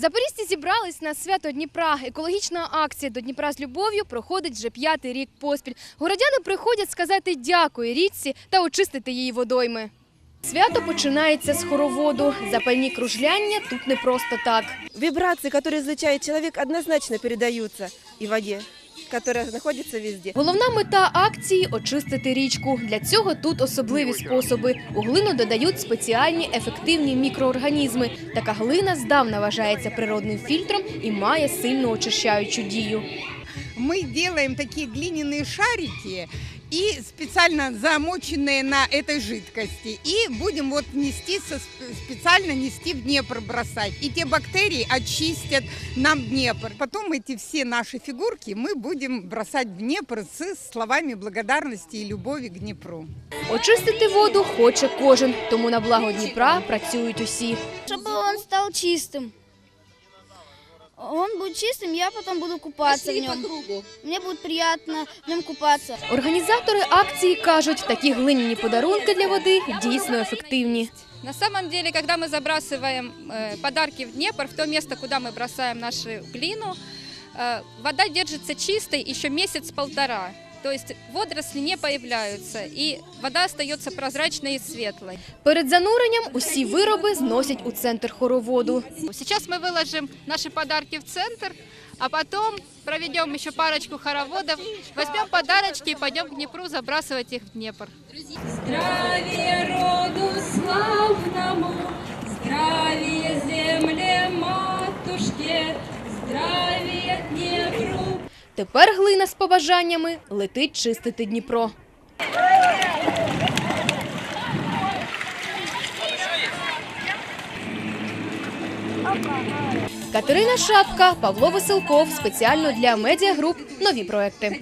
Запорізьці зібрались на свято Дніпра. Екологічна акція до Дніпра з любов'ю проходить вже п'ятий рік поспіль. Городяни приходять сказати дякую річці та очистити її водойми. Свято починається з хороводу. Запальні кружляння тут не просто так. Вібрації, які излучает чоловік, однозначно передаються і воде, которая знаходиться везде. Головна мета акції очистити річку. Для цього тут особливі способи. У глину додають спеціальні ефективні мікроорганізми. Така глина здавна вважається природним фільтром і має сильну очищаючу дію мы делаем такие глиняные шарики и специально замоченные на этой жидкости. И будем вот нести, со- специально нести в Днепр бросать. И те бактерии очистят нам Днепр. Потом эти все наши фигурки мы будем бросать в Днепр с словами благодарности и любови к Днепру. Очистити воду хоче кожен, тому на благо Дніпра працюють усі. Чтобы он стал чистым. Он будет чистым, я потом буду купаться в нем. Мне будет приятно в нем купаться. Організатори акції кажуть, такі глиняні подарунки для води дійсно ефективні. На самом деле, когда мы забрасываем э, подарки в Днепр, в то место, куда мы бросаем нашу глину, э, вода держится чистой еще месяц-полтора. То есть водоросли не появляются, і вода остається прозрачной і світлою. Перед зануренням усі вироби зносять у центр хороводу. Зараз ми виложимо наші подарки в центр, а потім проведемо ще парочку хороводів, візьмемо подарочки і підемо к Дніпру забрасувати їх в Дніпр. Здравия роду славному, здравия земле матушке, здравия Тепер глина з побажаннями летить чистити Дніпро. Катерина Шапка, Павло Веселков. Спеціально для медіагруп нові проекти.